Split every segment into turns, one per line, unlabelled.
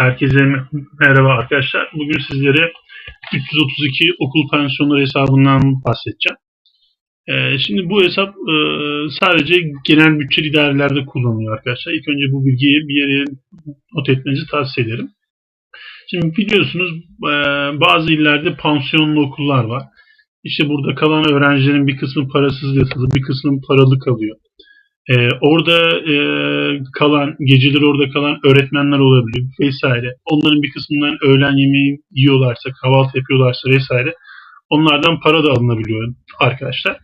Herkese merhaba arkadaşlar. Bugün sizlere 332 okul pensiyonları hesabından bahsedeceğim. Ee, şimdi bu hesap e, sadece genel bütçe idarelerde kullanılıyor arkadaşlar. İlk önce bu bilgiyi bir yere not etmenizi tavsiye ederim. Şimdi biliyorsunuz e, bazı illerde pansiyonlu okullar var. İşte burada kalan öğrencilerin bir kısmı parasız yatılı, bir kısmı paralı kalıyor. Ee, orada e, kalan, geceleri orada kalan öğretmenler olabilir vesaire. Onların bir kısmından öğlen yemeği yiyorlarsa, kahvaltı yapıyorlarsa vesaire onlardan para da alınabiliyor arkadaşlar.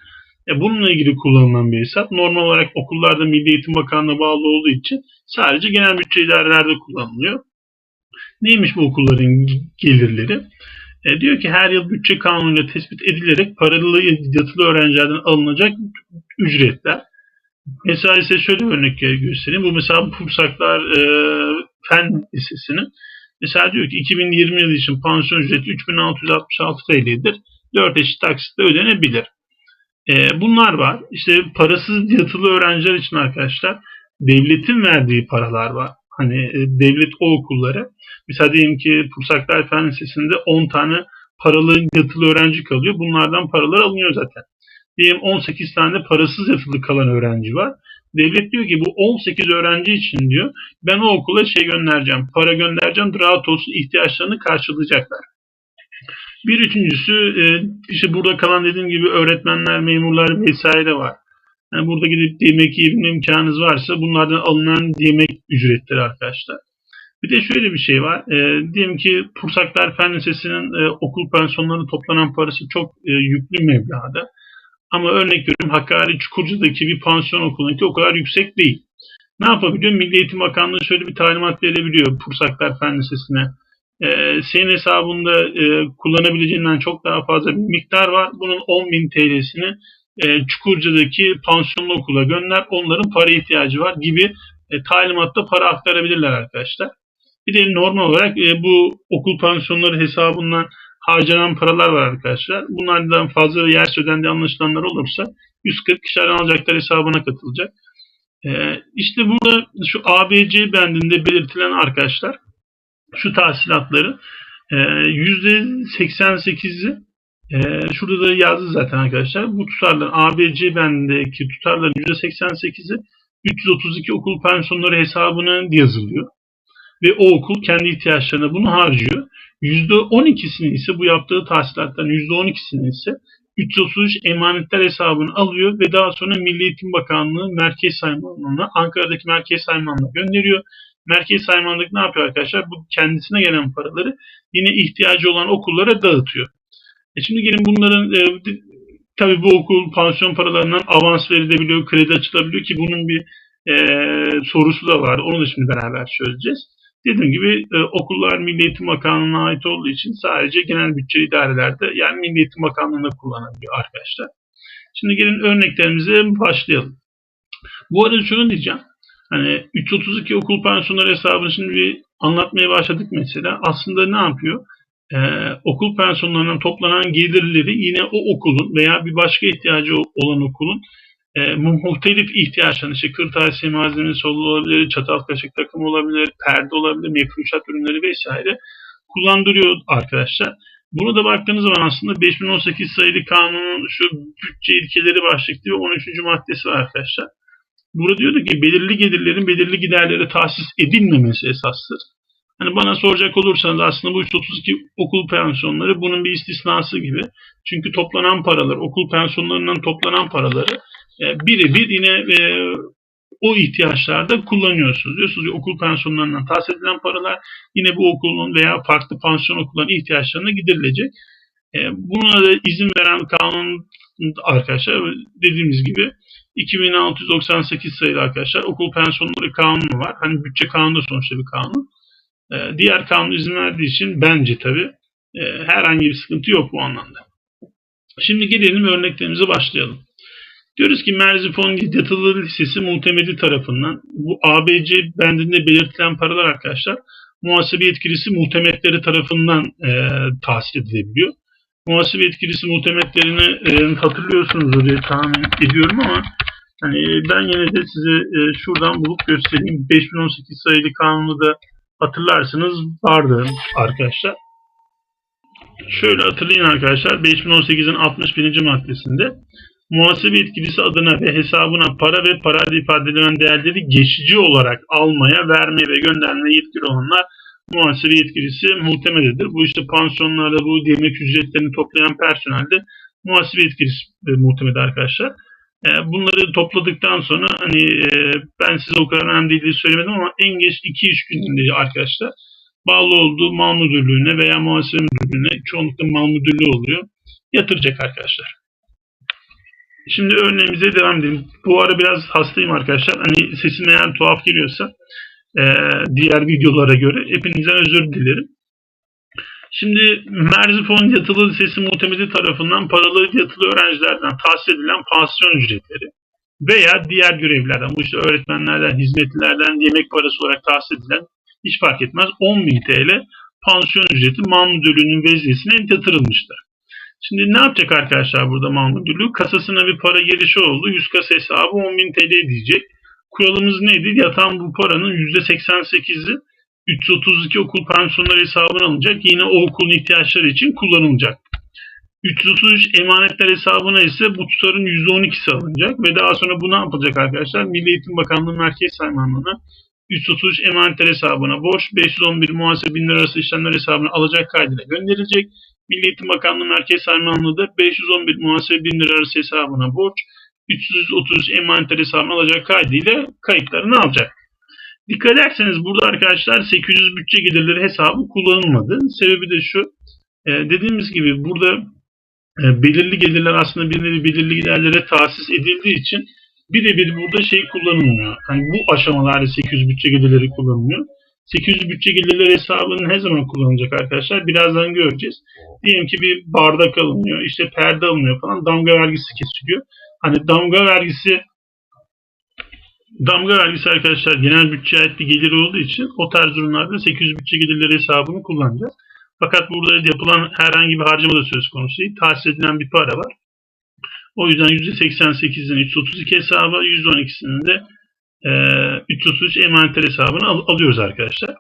E, bununla ilgili kullanılan bir hesap. Normal olarak okullarda Milli Eğitim Bakanlığı'na bağlı olduğu için sadece genel bütçe idarelerde kullanılıyor. Neymiş bu okulların gelirleri? E, diyor ki her yıl bütçe kanunuyla tespit edilerek paralı yatılı öğrencilerden alınacak ücretler Mesela size şöyle örnek göstereyim. Bu mesela Pursaklar e, Fen Lisesi'nin mesela diyor ki 2020 yılı için pansiyon ücreti 3666 TL'dir. 4 eşit taksitle ödenebilir. E, bunlar var. İşte parasız yatılı öğrenciler için arkadaşlar devletin verdiği paralar var. Hani e, devlet o okullara mesela diyelim ki Pursaklar Fen Lisesi'nde 10 tane paralı yatılı öğrenci kalıyor. Bunlardan paralar alınıyor zaten diyelim 18 tane parasız yatılı kalan öğrenci var. Devlet diyor ki bu 18 öğrenci için diyor ben o okula şey göndereceğim, para göndereceğim, rahat olsun ihtiyaçlarını karşılayacaklar. Bir üçüncüsü e, işte burada kalan dediğim gibi öğretmenler, memurlar vesaire var. Yani burada gidip yemek yiyebilme imkanınız varsa bunlardan alınan yemek ücretleri arkadaşlar. Bir de şöyle bir şey var. E, diyelim ki Pursaklar Fen Lisesi'nin e, okul pensiyonlarının toplanan parası çok e, yüklü meblağda. Ama örnek veriyorum Hakkari Çukurca'daki bir pansiyon okulunki o kadar yüksek değil. Ne yapabiliyor? Milli Eğitim Bakanlığı şöyle bir talimat verebiliyor Pursaklar Fen Lisesi'ne. Ee, senin hesabında e, kullanabileceğinden çok daha fazla bir miktar var. Bunun 10.000 TL'sini e, Çukurca'daki pansiyonlu okula gönder. Onların para ihtiyacı var gibi e, talimatta para aktarabilirler arkadaşlar. Bir de normal olarak e, bu okul pansiyonları hesabından harcanan paralar var arkadaşlar. Bunlardan fazla yer ödendiği anlaşılanlar olursa 140 kişiler alacaklar hesabına katılacak. Ee, işte burada şu ABC bendinde belirtilen arkadaşlar şu tahsilatları e, %88'i e, şurada da yazdı zaten arkadaşlar. Bu tutarların ABC bendindeki tutarların %88'i 332 okul pensiyonları hesabına yazılıyor. Ve o okul kendi ihtiyaçlarına bunu harcıyor. %12'sini ise bu yaptığı tahsilatların %12'sini ise 333 emanetler hesabını alıyor ve daha sonra Milli Eğitim Bakanlığı Merkez Saymanlığı'na Ankara'daki Merkez Saymanlığı'na gönderiyor. Merkez Saymanlık ne yapıyor arkadaşlar? Bu kendisine gelen paraları yine ihtiyacı olan okullara dağıtıyor. E şimdi gelin bunların e, tabii bu okul pansiyon paralarından avans verilebiliyor, kredi açılabiliyor ki bunun bir e, sorusu da var. Onu da şimdi beraber çözeceğiz. Dediğim gibi e, okullar Milli Eğitim Bakanlığı'na ait olduğu için sadece genel bütçe idarelerde yani Milli Eğitim Bakanlığı'nda kullanılıyor arkadaşlar. Şimdi gelin örneklerimize başlayalım. Bu arada şunu diyeceğim. Hani 332 okul pensiyonları hesabını şimdi bir anlatmaya başladık mesela. Aslında ne yapıyor? Ee, okul pensiyonlarından toplanan gelirleri yine o okulun veya bir başka ihtiyacı olan okulun e, muhtelif ihtiyaçlarını işte kırtasiye malzemesi olabilir, çatal kaşık takım olabilir, perde olabilir, mefruşat ürünleri vesaire kullandırıyor arkadaşlar. Bunu da baktığınız zaman aslında 5018 sayılı kanunun şu bütçe ilkeleri başlıklı ve 13. maddesi var arkadaşlar. Burada diyordu ki belirli gelirlerin belirli giderlere tahsis edilmemesi esastır. Hani bana soracak olursanız aslında bu 332 okul pensiyonları bunun bir istisnası gibi. Çünkü toplanan paralar, okul pensiyonlarından toplanan paraları birebir yine e, o ihtiyaçlarda kullanıyorsunuz. Diyorsunuz ki okul pensiyonlarından tahsis edilen paralar yine bu okulun veya farklı pansiyon okulların ihtiyaçlarına giderilecek. E, buna da izin veren kanun arkadaşlar dediğimiz gibi 2698 sayılı arkadaşlar okul pensiyonları kanunu var. Hani bütçe kanunu sonuçta bir kanun. E, diğer kanun izin verdiği için bence tabi e, herhangi bir sıkıntı yok bu anlamda. Şimdi gelelim örneklerimize başlayalım. Diyoruz ki Merzifon Yatılı Lisesi Muhtemeli tarafından bu ABC bendinde belirtilen paralar arkadaşlar muhasebe yetkilisi muhtemetleri tarafından e, tahsil edilebiliyor. Muhasebe yetkilisi muhtemetlerini e, hatırlıyorsunuzdur diye tahmin ediyorum ama hani ben yine de size e, şuradan bulup göstereyim. 5018 sayılı kanunu da hatırlarsınız vardı arkadaşlar. Şöyle hatırlayın arkadaşlar 5018'in 61. maddesinde muhasebe etkilisi adına ve hesabına para ve parayla ifade edilen değerleri geçici olarak almaya, vermeye ve göndermeye yetkili olanlar muhasebe yetkilisi muhtemededir. Bu işte pansiyonlarda bu yemek ücretlerini toplayan personelde muhasebe yetkilisi muhtemede arkadaşlar. E, bunları topladıktan sonra hani e, ben size o kadar önemli değil söylemedim ama en geç 2-3 gününde arkadaşlar bağlı olduğu mal müdürlüğüne veya muhasebe müdürlüğüne çoğunlukla mal müdürlüğü oluyor. Yatıracak arkadaşlar. Şimdi örneğimize devam edelim. Bu ara biraz hastayım arkadaşlar. Hani sesim eğer tuhaf geliyorsa e, diğer videolara göre hepinizden özür dilerim. Şimdi Merzifon Yatılı Lisesi Muhtemeli tarafından paralı yatılı öğrencilerden tahsis edilen pansiyon ücretleri veya diğer görevlilerden, bu işte öğretmenlerden, hizmetlilerden yemek parası olarak tahsis edilen hiç fark etmez 10.000 TL pansiyon ücreti mal müdürlüğünün veznesine yatırılmıştır. Şimdi ne yapacak arkadaşlar burada mal müdürlüğü? Kasasına bir para gelişi oldu. 100 kasa hesabı 10.000 TL diyecek. Kuralımız neydi? Yatan bu paranın %88'i 332 okul pansiyonları hesabına alınacak. Yine o okulun ihtiyaçları için kullanılacak. 333 emanetler hesabına ise bu tutarın %12'si alınacak ve daha sonra bu ne yapılacak arkadaşlar? Milli Eğitim Bakanlığı Merkez Saymanlığı'na 333 emanetler hesabına borç, 511 muhasebe bin lira arası işlemler hesabına alacak kaydıyla gönderilecek. Milli Eğitim Bakanlığı Merkez Saymanlığı da 511 muhasebe bin lira arası hesabına borç, 333 emanetler hesabına alacak kaydıyla kayıtlarını alacak. Dikkat ederseniz burada arkadaşlar 800 bütçe gelirleri hesabı kullanılmadı. Sebebi de şu. E, dediğimiz gibi burada e, belirli gelirler aslında bir nevi belirli giderlere tahsis edildiği için birebir burada şey kullanılmıyor. Yani bu aşamalarda 800 bütçe gelirleri kullanılıyor. 800 bütçe gelirleri hesabının ne zaman kullanılacak arkadaşlar? Birazdan göreceğiz. Diyelim ki bir bardak alınıyor, işte perde alınıyor falan, damga vergisi kesiliyor. Hani damga vergisi damga vergisi arkadaşlar genel bütçeye ait bir gelir olduğu için o tarz durumlarda 800 bütçe gelirleri hesabını kullanacağız. Fakat burada yapılan herhangi bir harcama da söz konusu değil. Tahsis edilen bir para var. O yüzden %88'in 332 hesabı, %12'sinin de e, 333 emanetler hesabını al, alıyoruz arkadaşlar.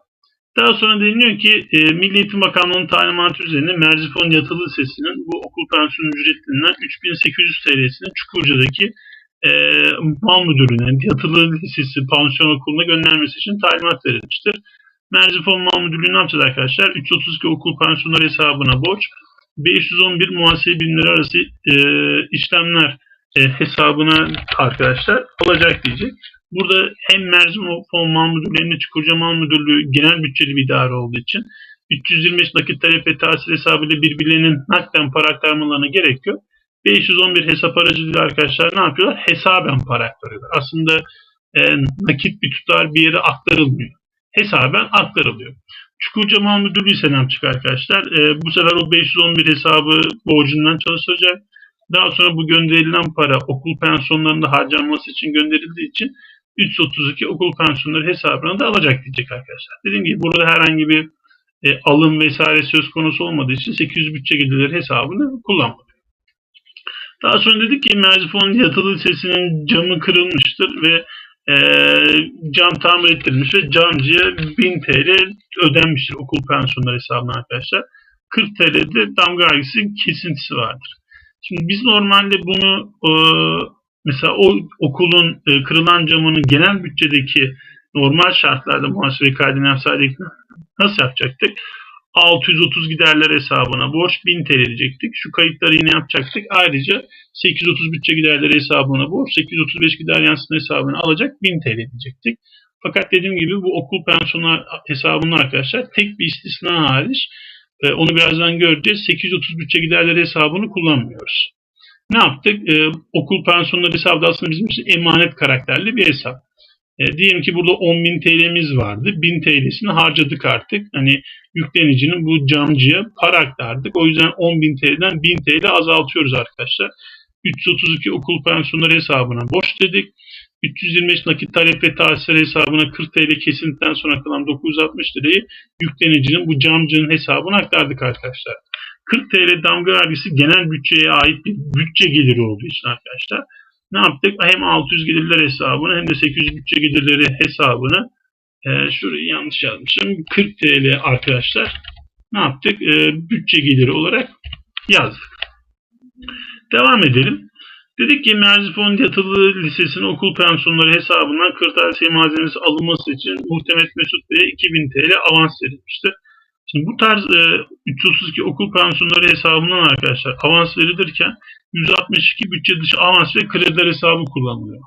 Daha sonra deniliyor ki e, Milli Eğitim Bakanlığı'nın talimatı üzerine Merzifon Yatılı Lisesi'nin bu okul pansiyon ücretlerinden 3800 TL'sini Çukurca'daki e, mal müdürlüğüne, yatılı lisesi, pansiyon okuluna göndermesi için talimat verilmiştir. Merzifon Mal Müdürlüğü ne yapacağız arkadaşlar? 332 okul pansiyonları hesabına borç, 511 muhasebe binleri arası e, işlemler e, hesabına arkadaşlar alacak diyecek. Burada hem Merzifon Mal Müdürlüğü hem de Çukurca Mal Müdürlüğü genel bütçeli bir idare olduğu için 325 nakit talep ve tahsil hesabıyla birbirlerinin nakden para aktarmalarına gerek yok. 511 hesap aracılığıyla arkadaşlar ne yapıyorlar? Hesaben para aktarıyorlar. Aslında e, nakit bir tutar bir yere aktarılmıyor. Hesaben aktarılıyor. Çukurca Mal Müdürlüğü ne yapacak arkadaşlar? E, bu sefer o 511 hesabı borcundan çalışacak. Daha sonra bu gönderilen para okul pensiyonlarında harcanması için gönderildiği için 332 okul pensiyonları hesabına da alacak diyecek arkadaşlar. Dediğim gibi burada herhangi bir e, alım vesaire söz konusu olmadığı için 800 bütçe gelirleri hesabını kullanmadı. Daha sonra dedik ki Merzifon yatılı lisesinin camı kırılmıştır ve e, cam tamir ettirilmiş ve camcıya 1000 TL ödenmiştir okul pensiyonları hesabına arkadaşlar. 40 TL'de damga vergisi kesintisi vardır. Şimdi biz normalde bunu e, mesela o okulun e, kırılan camının genel bütçedeki normal şartlarda muhasebe kaydını yapsaydık nasıl yapacaktık? 630 giderler hesabına borç 1000 TL diyecektik. Şu kayıtları yine yapacaktık. Ayrıca 830 bütçe giderleri hesabına borç 835 gider yansıma hesabına alacak 1000 TL diyecektik. Fakat dediğim gibi bu okul pensiyonu hesabının arkadaşlar tek bir istisna hariç e, onu birazdan göreceğiz. 830 bütçe giderleri hesabını kullanmıyoruz. Ne yaptık? E, okul pensiyonları hesabı aslında bizim için emanet karakterli bir hesap. E, diyelim ki burada 10.000 TL'miz vardı. 1000 TL'sini harcadık artık. Hani yüklenicinin bu camcıya para aktardık. O yüzden 10.000 TL'den 1000 TL azaltıyoruz arkadaşlar. 332 okul pensiyonları hesabına borç dedik. 325 nakit talep ve tahsisler hesabına 40 TL kesintiden sonra kalan 960 lirayı yüklenicinin bu camcının hesabına aktardık arkadaşlar. 40 TL damga vergisi genel bütçeye ait bir bütçe geliri olduğu için arkadaşlar ne yaptık? Hem 600 gelirler hesabını hem de 800 bütçe gelirleri hesabını Ee, şurayı yanlış yazmışım. 40 TL arkadaşlar. Ne yaptık? Ee, bütçe geliri olarak yazdık. Devam edelim. Dedik ki Merzifon Yatılı Lisesi'nin okul pensiyonları hesabından kırtasiye malzemesi alınması için Muhtemet Mesut Bey'e 2000 TL avans verilmiştir. Şimdi bu tarz e, 332 okul pensiyonları hesabından arkadaşlar avans verilirken 162 bütçe dışı avans ve krediler hesabı kullanılıyor.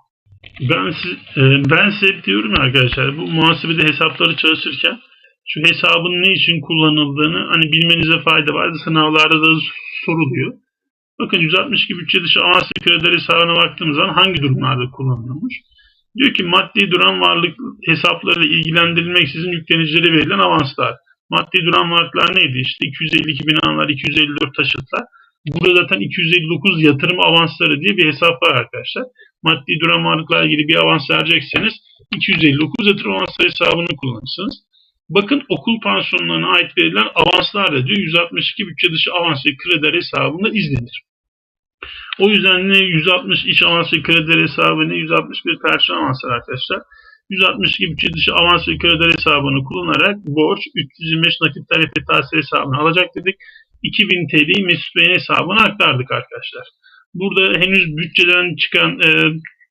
Ben, e, ben size diyorum ya arkadaşlar bu muhasebede hesapları çalışırken şu hesabın ne için kullanıldığını hani bilmenize fayda var. Sınavlarda da soruluyor. Bakın 162 bütçe dışı avans ve krediler hesabına baktığımız zaman hangi durumlarda kullanılmış? Diyor ki maddi duran varlık hesaplarıyla ilgilendirilmeksizin yüklenicilere verilen avanslar. Maddi duran varlıklar neydi? İşte 252 binalar, 254 taşıtlar. Burada zaten 259 yatırım avansları diye bir hesap var arkadaşlar. Maddi duran varlıklarla ilgili bir avans verecekseniz 259 yatırım avansları hesabını kullanırsınız. Bakın okul pansiyonlarına ait verilen avanslar da diyor 162 bütçe dışı avans ve krediler hesabında izlenir. O yüzden ne 160 iş avans ve krediler hesabı ne 161 personel avanslar arkadaşlar. 162 bütçe dışı avans ve krediler hesabını kullanarak borç 325 nakit talep ve tahsil hesabını alacak dedik. 2000 TL'yi Mesut Bey'in hesabına aktardık arkadaşlar. Burada henüz bütçeden çıkan e,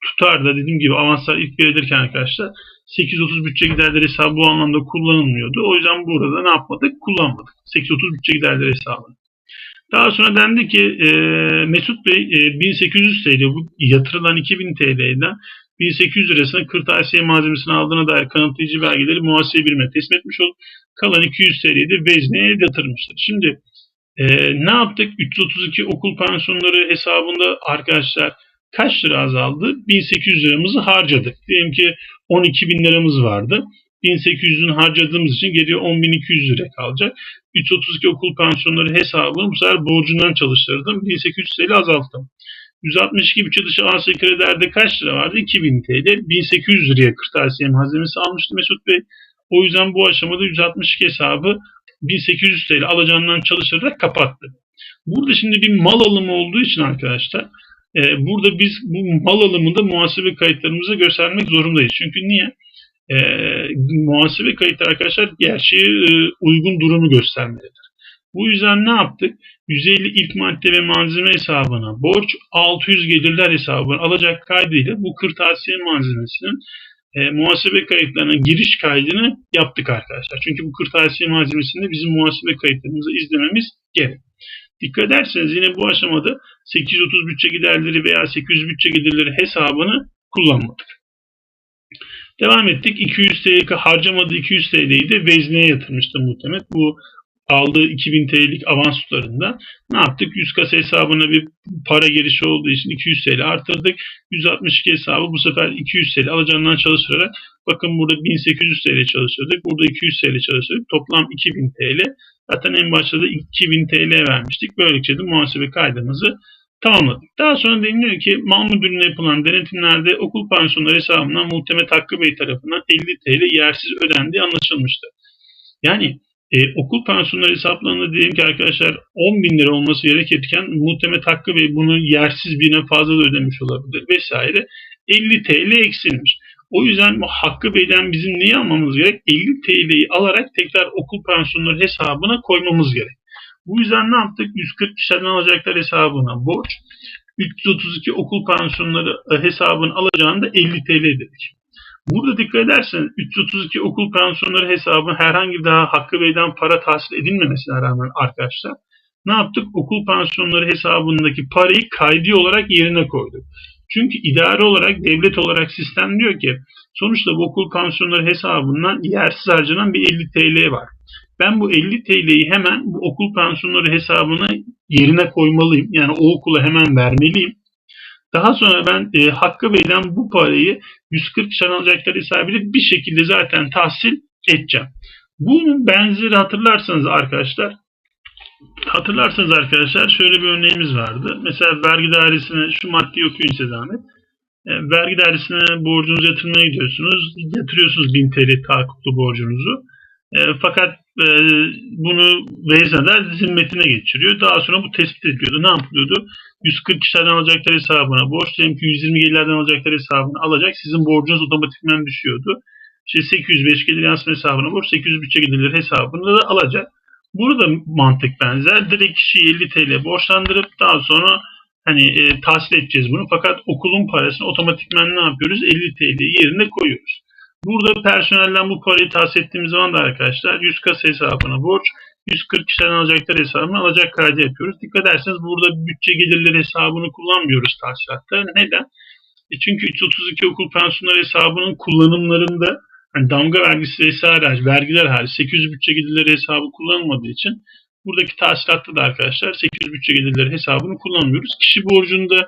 tutar da dediğim gibi avanslar ilk verilirken arkadaşlar 830 bütçe giderleri hesabı bu anlamda kullanılmıyordu. O yüzden burada ne yapmadık? Kullanmadık. 830 bütçe giderleri hesabını. Daha sonra dendi ki e, Mesut Bey e, 1800 TL bu yatırılan 2000 TL'den 1800 lirasını kırtasiye malzemesini aldığına dair kanıtlayıcı belgeleri muhasebe birime teslim etmiş olup kalan 200 TL'yi de vezneye yatırmıştır. Şimdi e, ne yaptık? 332 okul pansiyonları hesabında arkadaşlar kaç lira azaldı? 1800 liramızı harcadık. Diyelim ki 12 bin liramız vardı. 1800'ün harcadığımız için geriye 10.200 lira kalacak. 332 okul pansiyonları hesabını bu sefer borcundan çalıştırdım. 1800 TL azalttım. 162 bütçe dışı avans kredilerde kaç lira vardı? 2000 TL. 1800 liraya kırtasiye malzemesi almıştı Mesut Bey. O yüzden bu aşamada 162 hesabı 1800 TL alacağından çalıştırarak kapattı. Burada şimdi bir mal alımı olduğu için arkadaşlar e, burada biz bu mal alımında muhasebe kayıtlarımıza göstermek zorundayız. Çünkü niye? E, muhasebe kayıtları arkadaşlar gerçeğe e, uygun durumu göstermelidir. Bu yüzden ne yaptık? 150 ilk madde ve malzeme hesabına borç 600 gelirler hesabına alacak kaydıyla bu kırtasiye malzemesinin e, muhasebe kayıtlarına giriş kaydını yaptık arkadaşlar. Çünkü bu kırtasiye malzemesinde bizim muhasebe kayıtlarımızı izlememiz gerek. Dikkat ederseniz yine bu aşamada 830 bütçe giderleri veya 800 bütçe giderleri hesabını kullanmadık. Devam ettik. 200 TL harcamadığı 200 TL'yi de vezneye yatırmıştı muhtemelen. Bu aldığı 2000 TL'lik avans tutarında ne yaptık? 100 kasa hesabına bir para girişi olduğu için 200 TL artırdık. 162 hesabı bu sefer 200 TL alacağından çalıştırarak bakın burada 1800 TL çalıştırdık. Burada 200 TL çalıştırdık. Toplam 2000 TL. Zaten en başta da 2000 TL vermiştik. Böylece de muhasebe kaydımızı tamamladık. Daha sonra deniliyor ki mal müdürlüğüne yapılan denetimlerde okul pansiyonları hesabından Muhtemet Hakkı Bey tarafından 50 TL yersiz ödendiği anlaşılmıştı. Yani e, okul pansiyonları hesaplarında diyelim ki arkadaşlar 10 bin lira olması gerekirken Muhtemet Hakkı Bey bunu yersiz birine fazla da ödemiş olabilir vesaire. 50 TL eksilmiş. O yüzden bu Hakkı Bey'den bizim neyi almamız gerek? 50 TL'yi alarak tekrar okul pansiyonları hesabına koymamız gerek. Bu yüzden ne yaptık? 140 kişiden alacaklar hesabına borç. 332 okul pansiyonları hesabını alacağını da 50 TL dedik. Burada dikkat ederseniz 332 okul pansiyonları hesabı herhangi daha Hakkı Bey'den para tahsil edilmemesine rağmen arkadaşlar ne yaptık? Okul pansiyonları hesabındaki parayı kaydi olarak yerine koyduk. Çünkü idare olarak, devlet olarak sistem diyor ki sonuçta bu okul pansiyonları hesabından yersiz harcanan bir 50 TL var. Ben bu 50 TL'yi hemen bu okul pansiyonları hesabına yerine koymalıyım. Yani o okula hemen vermeliyim. Daha sonra ben e, Hakkı Bey'den bu parayı 140 şan alacaklar hesabıyla bir şekilde zaten tahsil edeceğim. Bunun benzeri hatırlarsanız arkadaşlar hatırlarsanız arkadaşlar şöyle bir örneğimiz vardı. Mesela vergi dairesine şu maddeyi okuyun size zahmet. E, vergi dairesine borcunuzu yatırmaya gidiyorsunuz. Yatırıyorsunuz 1000 TL tahakkuklu borcunuzu. E, fakat e, bunu vezneler zimmetine geçiriyor. Daha sonra bu tespit ediliyordu. Ne yapılıyordu? 140 kişilerden alacakları hesabına borç diyelim ki 120 gelirlerden alacakları hesabına alacak. Sizin borcunuz otomatikmen düşüyordu. işte 805 gelir yansıma hesabına borç, 800 bütçe gelirleri hesabını da alacak. Burada mantık benzer. Direkt kişiyi 50 TL borçlandırıp daha sonra hani e, tahsil edeceğiz bunu. Fakat okulun parasını otomatikman ne yapıyoruz? 50 TL yerine koyuyoruz. Burada personelden bu parayı tahsil ettiğimiz zaman da arkadaşlar 100 kasa hesabına borç, 140 kişiden alacaklar hesabına alacak kaydı yapıyoruz. Dikkat ederseniz burada bütçe gelirleri hesabını kullanmıyoruz tahsilatta. Neden? E çünkü 332 okul pensiyonları hesabının kullanımlarında hani damga vergisi vesaire vergiler hariç 800 bütçe gelirleri hesabı kullanılmadığı için buradaki tahsilatta da arkadaşlar 800 bütçe gelirleri hesabını kullanmıyoruz. Kişi borcunda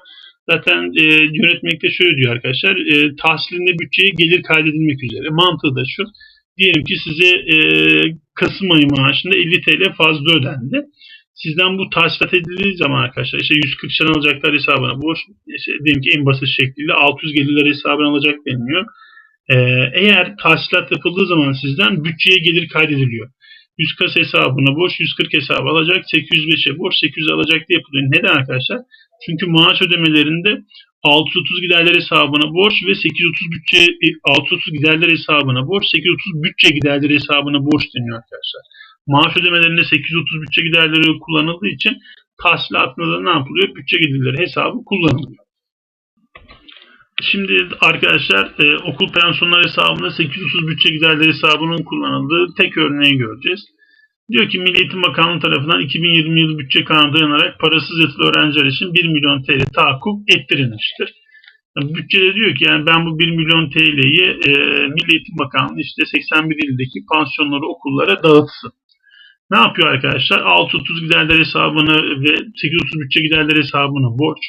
zaten e, yönetmelikte şöyle diyor arkadaşlar e, tahsilinde bütçeye gelir kaydedilmek üzere. Mantığı da şu. Diyelim ki size e, Kasım ayı maaşında 50 TL fazla ödendi. Sizden bu tahsilat edildiği zaman arkadaşlar işte 140 lira alacaklar hesabına borç işte diyelim ki en basit şekliyle 600 gelirler hesabına alacak deniliyor. Ee, eğer tahsilat yapıldığı zaman sizden bütçeye gelir kaydediliyor. 100 kas hesabına borç 140 hesabı alacak 805'e borç 800 alacak diye yapılıyor. Neden arkadaşlar? Çünkü maaş ödemelerinde 630 giderler hesabına borç ve 830 bütçe e, 630 giderler hesabına borç 830 bütçe giderleri hesabına borç deniyor arkadaşlar maaş ödemelerinde 830 bütçe giderleri kullanıldığı için tahsilatında da ne yapılıyor? Bütçe giderleri hesabı kullanılıyor. Şimdi arkadaşlar e, okul pensiyonları hesabında 830 bütçe giderleri hesabının kullanıldığı tek örneği göreceğiz. Diyor ki Milli Eğitim Bakanlığı tarafından 2020 yılı bütçe kanunu dayanarak parasız yatılı öğrenciler için 1 milyon TL tahakkuk ettirilmiştir. Yani bütçede diyor ki yani ben bu 1 milyon TL'yi e, Milli Eğitim Bakanlığı işte 81 ildeki pansiyonları okullara dağıtsın. Ne yapıyor arkadaşlar? 630 giderler hesabını ve 830 bütçe giderler hesabını borç.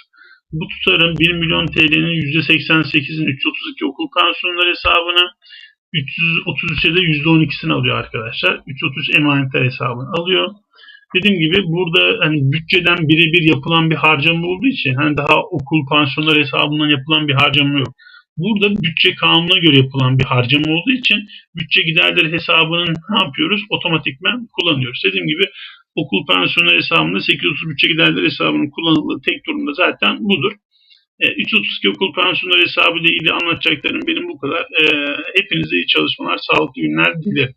Bu tutarın 1 milyon TL'nin %88'in 332 okul pansiyonları hesabına 333'e de %12'sini alıyor arkadaşlar. 333 emanetler hesabını alıyor. Dediğim gibi burada hani bütçeden birebir yapılan bir harcama olduğu için hani daha okul pansiyonları hesabından yapılan bir harcama yok. Burada bütçe kanununa göre yapılan bir harcama olduğu için bütçe giderleri hesabının ne yapıyoruz? Otomatikmen kullanıyoruz. Dediğim gibi okul pensiyonu hesabında 830 bütçe giderleri hesabının kullanıldığı tek durumda zaten budur. E, 332 okul pensiyonları hesabı ile ilgili anlatacaklarım benim bu kadar. E, hepinize iyi çalışmalar, sağlıklı günler dilerim.